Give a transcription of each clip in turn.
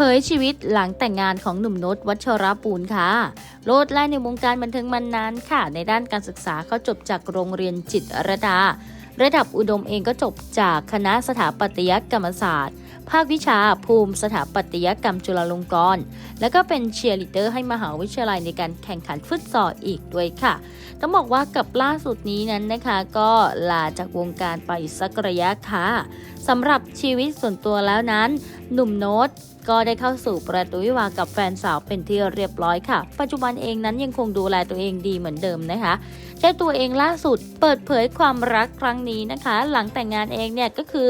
ผยชีวิตหลังแต่งงานของหนุ่มโนตวัชรปูลค่ะ โลดแล่นในวงการบันเทิงมานานค่ะ ในด้านการศึกษาเขาจบจากโรงเรียนจิตรดา ระดับอุดมเองก็จบจากคณะสถาปัตยกรรมศาสตร์ ภาควิชาภูมิสถาปัตยกรรมจุฬาลงกรณ์ แล้วก็เป็นเชียร์ลีดเดอร์ให้มหาวิทยาลัยในการแข่งขันฟุตซอลอีกด้วยค่ะ ต้องบอกว่ากับล่าสุดนี้นั้นนะคะ ก็ลาจากวงการไปสักระยะค่ะสำหรับชีวิตส่วนตัวแล้วนั้น หนุ่มโน้ตก็ได้เข้าสู่ประตูวิวากับแฟนสาวเป็นที่เรียบร้อยค่ะ ปัจจุบันเองนั้นยังคงดูแลตัวเองดีเหมือนเดิมนะคะเจ้าตัวเองล่าสุดเปิดเผยความรักครั้งนี้นะคะ หลังแต่งงานเองเนี่ยก็คือ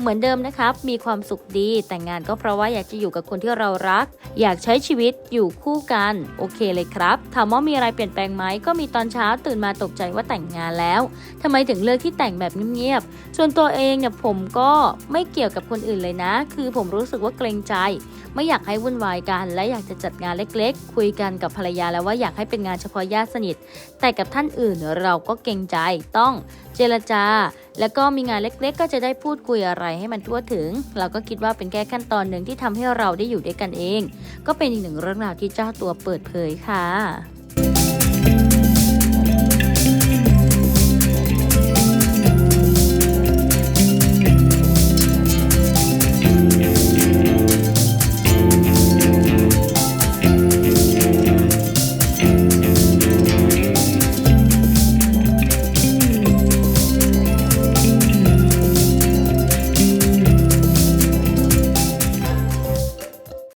เหมือนเดิมนะครับ มีความสุขดี แต่งงานก็เพราะว่าอยากจะอยู่กับคนที่เรารัก อยากใช้ชีวิตอยู่คู่กัน โอเคเลยครับ ถามว่ามีอะไรเปลี่ยนแปลงไหม ก็มีตอนเช้าตื่นมาตกใจว่าแต่งงานแล้วทำไมถึงเลือกที่แต่งแบบเงียบๆ ส่วนตัวเองเนี่ยผมก็ไม่เกี่ยวกับคนอื่นเลยนะ คือผมรูู้้สึกว่าเกรงใจ ไม่อยากให้วุ่นวายกัน และอยากจะจัดงานเล็กๆ คุยกันกับภรรยาแล้วว่าอยากให้เป็นงานเฉพาะญาติสนิท แต่กับท่านอื่นเราก็เกรงใจต้องเจรจา แล้วก็มีงานเล็กๆ ก็จะได้พูดคุยอะไรให้มันทั่วถึง เราก็คิดว่าเป็นแค่ขั้นตอนหนึ่งที่ทำให้เราได้อยู่ด้วยกันเอง ก็เป็นอีกหนึ่งเรื่องราวที่เจ้าตัวเปิดเผยค่ะ